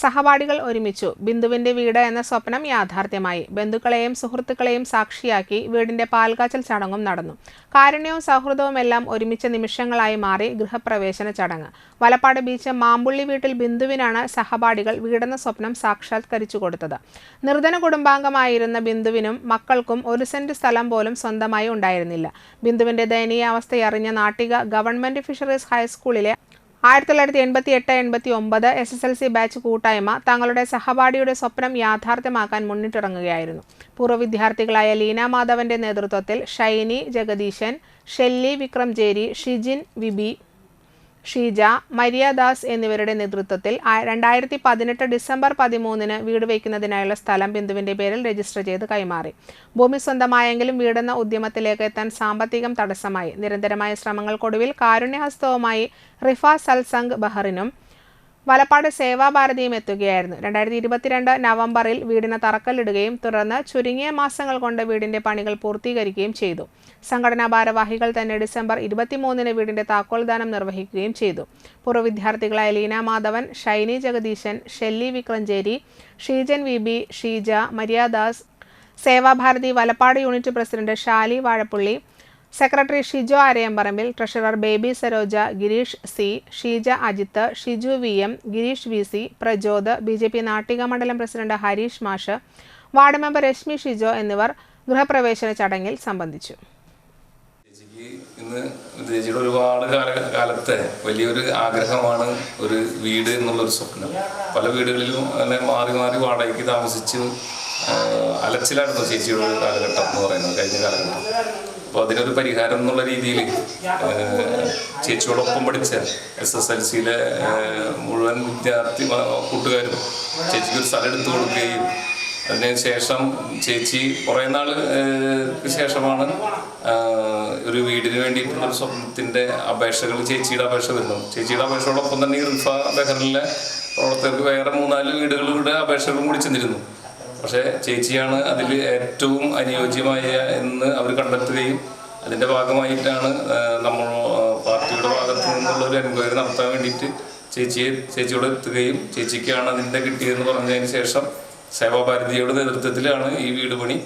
സഹപാഠികൾ ഒരുമിച്ചു. ബിന്ദുവിന്റെ വീട് എന്ന സ്വപ്നം യാഥാർത്ഥ്യമായി. ബന്ധുക്കളെയും സുഹൃത്തുക്കളെയും സാക്ഷിയാക്കി വീടിന്റെ പാൽകാച്ചൽ ചടങ്ങും നടന്നു. കാരുണ്യവും സൗഹൃദവും എല്ലാം ഒരുമിച്ച നിമിഷങ്ങളായി മാറി ഗൃഹപ്രവേശന ചടങ്ങ്. വലപ്പാട് ബീച്ച് മാമ്പുള്ളി വീട്ടിൽ ബിന്ദുവിനാണ് സഹപാഠികൾ വീടെന്ന സ്വപ്നം സാക്ഷാത്കരിച്ചു കൊടുത്തത്. നിർധന കുടുംബാംഗമായിരുന്ന ബിന്ദുവിനും മക്കൾക്കും ഒരു സെന്റ് സ്ഥലം പോലും സ്വന്തമായി ഉണ്ടായിരുന്നില്ല. ബിന്ദുവിന്റെ ദയനീയ ദയനീയാവസ്ഥയറിഞ്ഞ നാട്ടിക ഗവൺമെന്റ് ഫിഷറീസ് ഹൈസ്കൂളിലെ ആയിരത്തി തൊള്ളായിരത്തി എൺപത്തി എട്ട് എൺപത്തി ഒമ്പത് S S L C batch കൂട്ടായ്മ തങ്ങളുടെ സഹപാഠിയുടെ സ്വപ്നം യാഥാർത്ഥ്യമാക്കാൻ മുന്നിട്ടിറങ്ങുകയായിരുന്നു. പൂർവ വിദ്യാർത്ഥികളായ ലീന മാധവന്റെ നേതൃത്വത്തിൽ ഷൈനി ജഗദീശൻ ഷെല്ലി വിക്രംജേരി ഷിജിൻ വിബി ഷീജ മരിയദാസ് എന്നിവരുടെ നേതൃത്വത്തിൽ രണ്ടായിരത്തി പതിനെട്ട് ഡിസംബർ പതിമൂന്നിന് വീട് വയ്ക്കുന്നതിനായുള്ള സ്ഥലം ബിന്ദുവിന്റെ പേരിൽ രജിസ്റ്റർ ചെയ്ത് കൈമാറി. ഭൂമി സ്വന്തമായെങ്കിലും വീടെന്ന ഉദ്യമത്തിലേക്ക് എത്താൻ സാമ്പത്തികം തടസ്സമായി. നിരന്തരമായ ശ്രമങ്ങൾക്കൊടുവിൽ കാരുണ്യഹസ്തവുമായി റിഫ സൽസംഗ് ബഹറിനും വലപ്പാട് സേവാഭാരതിയും എത്തുകയായിരുന്നു. രണ്ടായിരത്തി ഇരുപത്തിരണ്ട് നവംബറിൽ വീടിന് തറക്കല്ലിടുകയും തുടർന്ന് ചുരുങ്ങിയ മാസങ്ങൾ കൊണ്ട് വീടിന്റെ പണികൾ പൂർത്തീകരിക്കുകയും ചെയ്തു. സംഘടനാ ഭാരവാഹികൾ തന്നെ ഡിസംബർ ഇരുപത്തിമൂന്നിന് വീടിന്റെ താക്കോൽദാനം നിർവഹിക്കുകയും ചെയ്തു. പൂർവ വിദ്യാർത്ഥികളായ Leena Madhavan Shiny Jagadeesan Shelly Vikramcheri Sheejan V B Sheeja Maryadas Sevabharathi Valappad unit president Shali Vazhappully secretary Shijo Arayamparambil treasurer Baby Saroja Gireesh C Sheeja Ajith Shiju V M Gireesh V C Prajod B J P Nattika മണ്ഡലം president Harish മാഷ് ward member Rashmi Shijo എന്നിവർ ഗൃഹപ്രവേശന ചടങ്ങിൽ സംബന്ധിച്ചു. ഇന്ന് ചേച്ചിയുടെ ഒരുപാട് കാല കാലത്തെ വലിയൊരു ആഗ്രഹമാണ് ഒരു വീട് എന്നുള്ളൊരു സ്വപ്നം. പല വീടുകളിലും അങ്ങനെ മാറി മാറി വാടകയ്ക്ക് താമസിച്ച് അലച്ചിലായിരുന്നു ചേച്ചിയുടെ കാലഘട്ടം എന്ന് പറയുന്നത് കഴിഞ്ഞ കാലഘട്ടം. അപ്പോൾ അതിനൊരു പരിഹാരം എന്നുള്ള രീതിയിൽ ചേച്ചിയോടൊപ്പം പഠിച്ച എസ് എസ് എൽ സിയിലെ മുഴുവൻ വിദ്യാർത്ഥി കൂട്ടുകാരും ചേച്ചിക്ക് ഒരു സ്ഥലം എടുത്തു കൊടുക്കുകയും അതിനുശേഷം ചേച്ചി കുറേ നാൾ ശേഷമാണ് ഒരു വീടിന് വേണ്ടിയിട്ടുള്ള ഒരു സ്വപ്നത്തിന്റെ അപേക്ഷകൾ ചേച്ചിയുടെ അപേക്ഷ വരുന്നത്. ചേച്ചിയുടെ അപേക്ഷയോടൊപ്പം തന്നെ റിഫ ബഹറിലെ പ്രവർത്തകർക്ക് വേറെ മൂന്നാൽ വീടുകളുടെ അപേക്ഷകളും കൂടി ചെന്നിരുന്നു. പക്ഷേ ചേച്ചിയാണ് അതിൽ ഏറ്റവും അനുയോജ്യമായ എന്ന് അവർ കണ്ടെത്തുകയും അതിന്റെ ഭാഗമായിട്ടാണ് നമ്മൾ പാർട്ടിയുടെ ഭാഗത്തു നിന്നുള്ള ഒരു എൻക്വയറി നടത്താൻ വേണ്ടിയിട്ട് ചേച്ചിയെ ചേച്ചിയോട് എത്തുകയും ചേച്ചിക്കാണ് അതിന്റെ കിട്ടിയതെന്ന് പറഞ്ഞതിന് ശേഷം സേവാഭാരതിയുടെ നേതൃത്വത്തിലാണ് ഈ വീട് പണി.